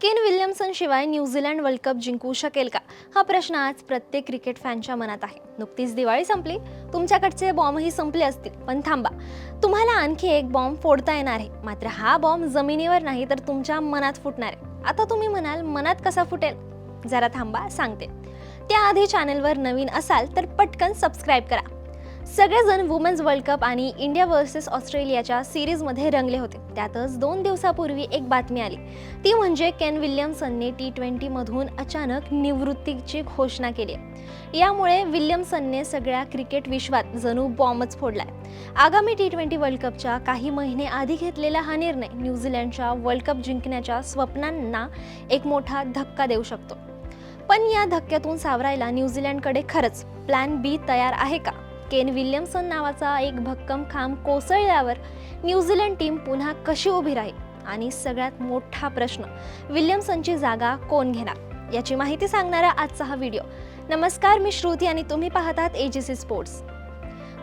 केन Williamson शिवाय New Zealand world cup जिंकू शकेल का? हा प्रश्न आज प्रत्येक क्रिकेट फॅनच्या मनात आहे. नुकतीच दिवाळी संपली तुमच्याकडचे बॉम्बही संपले असतील पण थांबा. तुम्हाला आणखी एक बॉम्ब फोडता येणार आहे. मात्र हा बॉम्ब जमिनीवर नाही तर तुमच्या मनात फुटणार आहे. आता तुम्ही म्हणाल मनात कसा फुटेल? जरा थांबा सांगते. त्याआधी चॅनलवर नवीन असाल तर पटकन सबस्क्राईब करा. सगळेजण वुमेन्स वर्ल्ड कप आणि इंडिया वर्सेस ऑस्ट्रेलियाच्या सिरीजमध्ये रंगले होते. त्यातच दोन दिवसापूर्वी एक बातमी आली. ती म्हणजे केन विल्यमसनने टी ट्वेंटीमधून अचानक निवृत्तीची घोषणा केली आहे. यामुळे विल्यमसनने सगळ्या क्रिकेट विश्वात जणू बॉम्बच फोडलाय. आगामी टी ट्वेंटी वर्ल्ड कपच्या काही महिने आधी घेतलेला हा निर्णय न्यूझीलंडच्या वर्ल्ड कप जिंकण्याच्या स्वप्नांना एक मोठा धक्का देऊ शकतो. पण या धक्क्यातून सावरायला न्यूझीलंडकडे खरंच प्लॅन बी तयार आहे का? केन विल्यमसन नावाचा एक भक्कम खांब कोसळल्यावर न्यूझीलंड टीम पुन्हा कशी उभी राहील? आणि सगळ्यात मोठा प्रश्न विल्यमसनची जागा कोण घेणार? याची माहिती सांगणारा आजचा हा व्हिडिओ. नमस्कार मी श्रुती आणि तुम्ही पाहतात एजीसी स्पोर्ट्स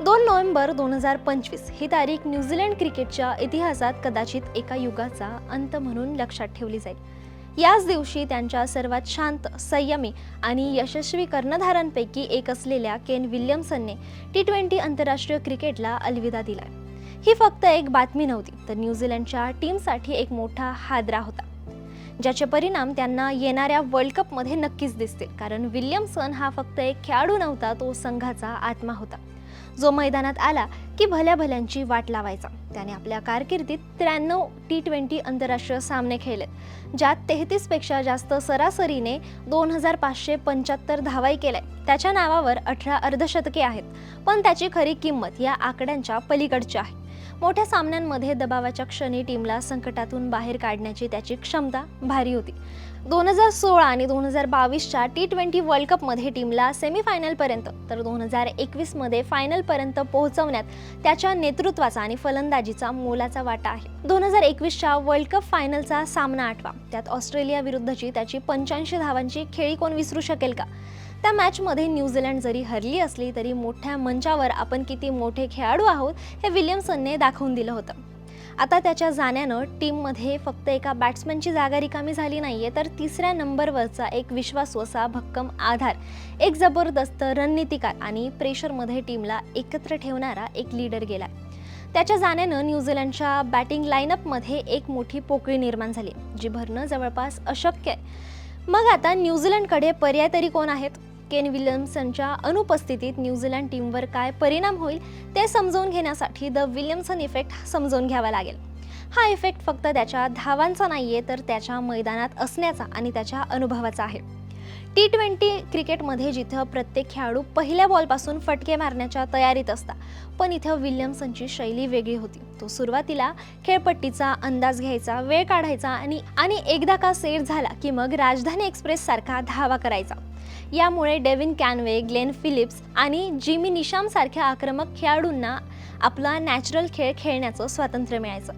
दोन नोव्हेंबर दोन हजार पंचवीस ही तारीख न्यूझीलंड क्रिकेटच्या इतिहासात कदाचित एका युगाचा अंत म्हणून लक्षात ठेवली जाईल. याच दिवशी त्यांच्या सर्वात शांत संयमी आणि यशस्वी कर्णधारांपैकी एक असलेल्या केन विल्यमसनने टी ट्वेंटी आंतरराष्ट्रीय क्रिकेटला अलविदा दिला ही फक्त एक बातमी नव्हती तर न्यूझीलंडच्या टीमसाठी एक मोठा हादरा होता ज्याचे परिणाम त्यांना येणाऱ्या वर्ल्ड कपमध्ये नक्कीच दिसतील कारण विल्यमसन हा फक्त एक खेळाडू नव्हता तो संघाचा आत्मा होता. जो मैदानात आला की भल्या भल्यांची वाट लावायचा. त्याने आपल्या कारकिर्दीत त्र्याण्णव टी ट्वेंटी आंतरराष्ट्रीय सामने खेळलेत ज्यात तेहतीसपेक्षा जास्त सरासरीने दोन हजार पाचशे पंच्याहत्तर धावाई केल्या. त्याच्या नावावर अठरा अर्धशतके आहेत पण त्याची खरी किंमत या आकड्यांच्या पलीकडची आहे. मोठ्या सामन्यांमध्ये दबावाच्या क्षणी टीमला संकटातून बाहेर काढण्याची त्याची क्षमता भारी होती. दोन हजार सोळा आणि दोन हजार बावीसच्या टी ट्वेंटी वर्ल्ड कपमध्ये टीमला सेमीफायनलपर्यंत तर दोन हजार एकवीसमध्ये फायनलपर्यंत पोहोचवण्यात त्याच्या नेतृत्वाचा आणि फलंदाजीचा मोलाचा वाटा आहे. दोन हजार एकवीसच्या वर्ल्ड कप फायनलचा सामना आठवा त्यात ऑस्ट्रेलिया विरुद्धची त्याची पंच्याऐंशी धावांची खेळी कोण विसरू शकेल का? त्या मॅचमध्ये न्यूझीलंड जरी हरली असली तरी मोठ्या मंचावर आपण किती मोठे खेळाडू आहोत हे विल्यमसनने दाखवून दिलं होतं. आता त्याच्या जाण्यानं टीममध्ये फक्त एका बॅट्समनची जागा रिकामी झाली नाहीये तर तिसऱ्या नंबरवरचा एक विश्वासू असा भक्कम आधार एक जबरदस्त रणनीतिकार आणि प्रेशरमध्ये टीमला एकत्र ठेवणारा एक लीडर गेला त्याच्या जाण्यानं न्यूझीलंडच्या बॅटिंग लाईनअपमध्ये एक मोठी पोकळी निर्माण झाली जी भरणं जवळपास अशक्य आहे. मग आता न्यूझीलंडकडे पर्याय तरी कोण आहेत? केन विल्यमसनच्या अनुपस्थितीत न्यूझीलंड टीमवर काय परिणाम होईल ते समजून घेण्यासाठी द विल्यमसन इफेक्ट समजून घ्यावा लागेल. हा इफेक्ट फक्त त्याच्या धावांचा नाही आहे तर त्याच्या मैदानात असण्याचा आणि त्याच्या अनुभवाचा आहे. टी ट्वेंटी क्रिकेटमध्ये जिथं प्रत्येक खेळाडू पहिल्या बॉलपासून फटके मारण्याच्या तयारीत असता पण इथं विल्यमसनची शैली वेगळी होती. तो सुरुवातीला खेळपट्टीचा अंदाज घ्यायचा वेळ काढायचा आणि आणि एकदा का सेट झाला की मग राजधानी एक्सप्रेस सारखा धावा करायचा. यामुळे डेव्हिन कॅनवे ग्लेन फिलिप्स आणि जिमी निशामसारख्या आक्रमक खेळाडूंना आपला नॅचरल खेळ खेळण्याचं स्वातंत्र्य मिळायचं.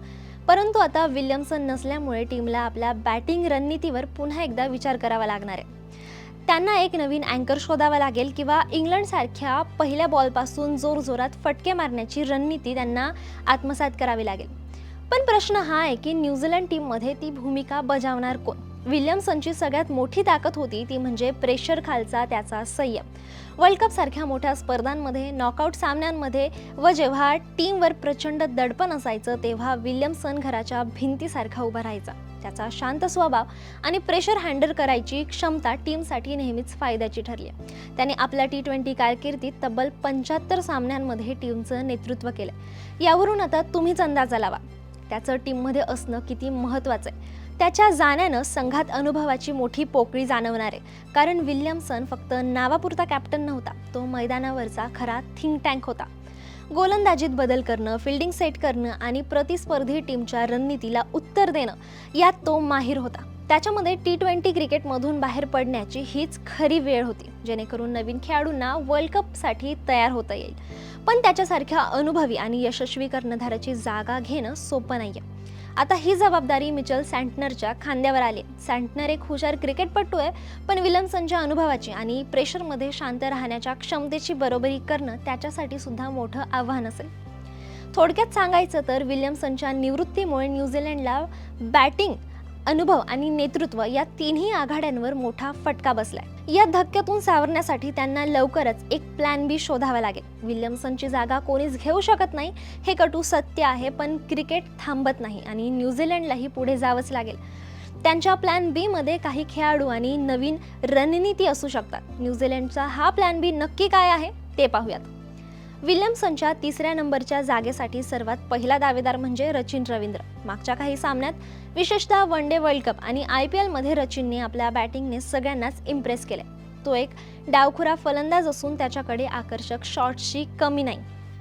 परंतु आता विल्यमसन नसल्यामुळे टीमला आपल्या बॅटिंग रणनीतीवर पुन्हा एकदा विचार करावा लागणार आहे. त्यांना एक नवीन अँकर शोधावा लागेल किंवा इंग्लंडसारख्या पहिल्या बॉलपासून जोरजोरात फटके मारण्याची रणनीती त्यांना आत्मसात करावी लागेल. पण प्रश्न हा आहे की न्यूझीलंड टीममध्ये ती भूमिका बजावणार कोण? विल्यमसनची सगळ्यात मोठी ताकद होती ती म्हणजे प्रेशर खालचा त्याचा संयम. वर्ल्ड कप सारख्या मोठ्या स्पर्धांमध्ये नॉकआउट सामन्यांमध्ये व जेव्हा टीमवर प्रचंड दडपण असायचं तेव्हा विल्यमसन घराच्या भिंतीसारखा उभा राहायचा. त्याचा शांत स्वभाव आणि प्रेशर हँडल करायची क्षमता टीमसाठी नेहमीच फायद्याची ठरली. त्याने आपल्या टी ट्वेंटी कारकिर्दीत तब्बल पंच्याहत्तर सामन्यांमध्ये टीमचं नेतृत्व केलं. यावरून आता तुम्हीच अंदाजा लावा. त्याचं टीममध्ये असणं किती महत्त्वाचं आहे? त्याच्या जाण्यानं संघात अनुभवाची मोठी पोकळी जाणवणार आहे. कारण विल्यमसन फक्त नावापुरता कॅप्टन नव्हता तो मैदानावरचा खरा थिंक टँक होता. गोलंदाजीत बदल करणं फिल्डिंग सेट करणं आणि प्रतिस्पर्धी टीमच्या रणनीतीला उत्तर देणं यात तो माहीर होता. त्याच्यामध्ये टी ट्वेंटी क्रिकेटमधून बाहेर पडण्याची हीच खरी वेळ होती जेणेकरून नवीन खेळाडूंना वर्ल्ड कपसाठी तयार होता येईल. पण त्याच्यासारख्या अनुभवी आणि यशस्वी कर्णधाराची जागा घेणं सोपं नाही आहे आता ही जबाबदारी मिचल सँटनरच्या खांद्यावर आली. सँटनर एक हुशार क्रिकेटपटू आहे पण विल्यमसनच्या अनुभवाची आणि प्रेशरमध्ये शांत राहण्याच्या क्षमतेची बरोबरी करणं त्याच्यासाठी सुद्धा मोठं आव्हान असेल. थोडक्यात सांगायचं तर विल्यमसनच्या निवृत्तीमुळे न्यूझीलंडला बॅटिंग अनुभव आणि नेतृत्व या तिन्ही आघाड्यांवर मोठा फटका बसलाय. या धक्क्यातून सावरण्यासाठी त्यांना लवकरच एक प्लॅन बी शोधावा लागेल. विल्यमसनची जागा कोणीच घेऊ शकत नाही हे कटू सत्य आहे पण क्रिकेट थांबत नाही आणि न्यूझीलंडलाही पुढे जावंच लागेल. त्यांच्या प्लॅन बी मध्ये काही खेळाडू आणि नवीन रणनीती असू शकतात. न्यूझीलंडचा हा प्लॅन बी नक्की काय आहे ते पाहूयात. विल्यमसनच्या तिसऱ्या नंबरच्या जागेसाठी सर्वात पहिला दावेदार म्हणजे रचिन रवींद्र. मागच्या काही सामन्यात विशेषतः वन डे वर्ल्ड कप आणि आय पी एलमध्ये रचिनने आपल्या बॅटिंगने सगळ्यांनाच इम्प्रेस केले. तो एक डावखुरा फलंदाज असून त्याच्याकडे आकर्षक शॉट्सची कमी नाही.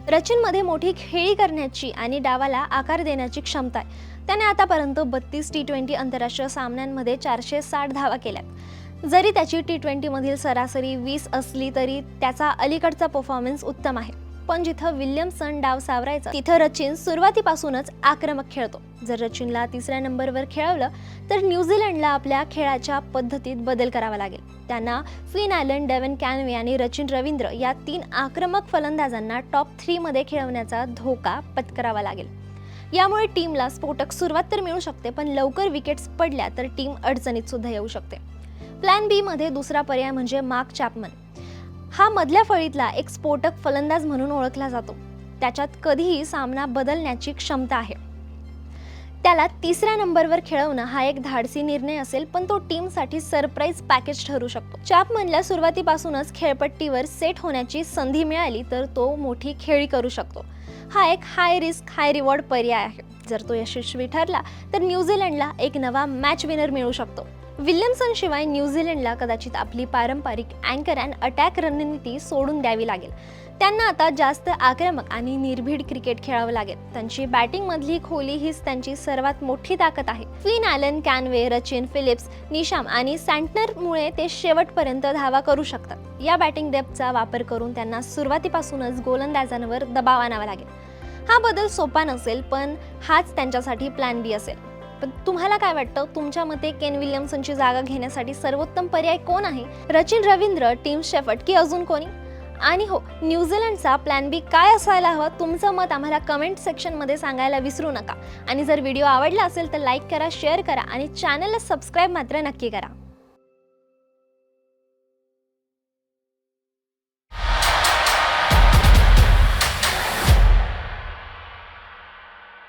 रचिनमध्ये मोठी खेळी करण्याची आणि डावाला आकार देण्याची क्षमता आहे. त्याने आतापर्यंत बत्तीस टी ट्वेंटी आंतरराष्ट्रीय सामन्यांमध्ये चारशे साठ धावा केल्यात. जरी त्याची टी ट्वेंटीमधील सरासरी वीस असली तरी त्याचा अलीकडचा परफॉर्मन्स उत्तम आहे. पण जिथं विल्यमसन डाव सावरायचा तिथं रचिन सुरुवातीपासूनच आक्रमक खेळतो. जर रचिनला तिसऱ्या नंबरवर खेळवलं तर न्यूझीलंडला आपल्या खेळाच्या पद्धतीत बदल करावा लागेल. त्यांना फिन आयलंड डेव्हन कॅनवे आणि रचिन रवींद्र या तीन आक्रमक फलंदाजांना टॉप थ्रीमध्ये खेळवण्याचा धोका पत्करावा लागेल. यामुळे टीमला स्फोटक सुरुवात तर मिळू शकते पण लवकर विकेट्स पडल्या तर टीम अडचणीत सुद्धा येऊ शकते. प्लॅन बी मध्ये दुसरा पर्याय म्हणजे मार्क चॅपमन. हा मधल्या फळीतला एक स्फोटक फलंदाज म्हणून ओळखला जातो. त्याच्यात कधीही सामना बदलण्याची क्षमता आहे. त्याला तिसऱ्या नंबरवर खेळवणं हा एक धाडसी निर्णय असेल पण तो टीमसाठी सरप्राईज पॅकेज ठरू शकतो. चॅपमनला सुरुवातीपासूनच खेळपट्टीवर सेट होण्याची संधी मिळाली तर तो मोठी खेळी करू शकतो. हा एक हाय रिस्क हाय रिवॉर्ड पर्याय आहे. जर तो यशस्वी ठरला तर न्यूझीलंडला एक नवा मॅच विनर मिळू शकतो. विल्यमसन शिवाय न्यूझीलंडला कदाचित आपली पारंपरिक अँकर अँड अटॅक रणनीती सोडून द्यावी लागेल. त्यांना आता जास्त आक्रमक आणि निर्भीड क्रिकेट खेळावं लागेल. त्यांची बॅटिंगमधली खोली हीच त्यांची सर्वात मोठी ताकद आहे. Finn Allen Conway Rachin Phillips Neesham आणि सँटनरमुळे ते शेवटपर्यंत धावा करू शकतात. या बॅटिंग डेपचा वापर करून त्यांना सुरुवातीपासूनच गोलंदाजांवर दबाव आणावा लागेल. हा बदल सोपा नसेल पण हाच त्यांच्यासाठी प्लॅन बी असेल. पण तुम्हाला काय वाटतं? तुमच्या मते केन विल्यमसनची जागा घेण्यासाठी सर्वोत्तम पर्याय कोण आहे? रचिन रवींद्र टीम शेफट की अजून कोणी? आणि हो न्यूझीलंडचा प्लॅन बी काय असायला हवा? तुमचं मत आम्हाला कमेंट सेक्शनमध्ये सांगायला विसरू नका. आणि जर व्हिडिओ आवडला असेल तर लाईक करा शेअर करा आणि चॅनलला सबस्क्राईब मात्र नक्की करा.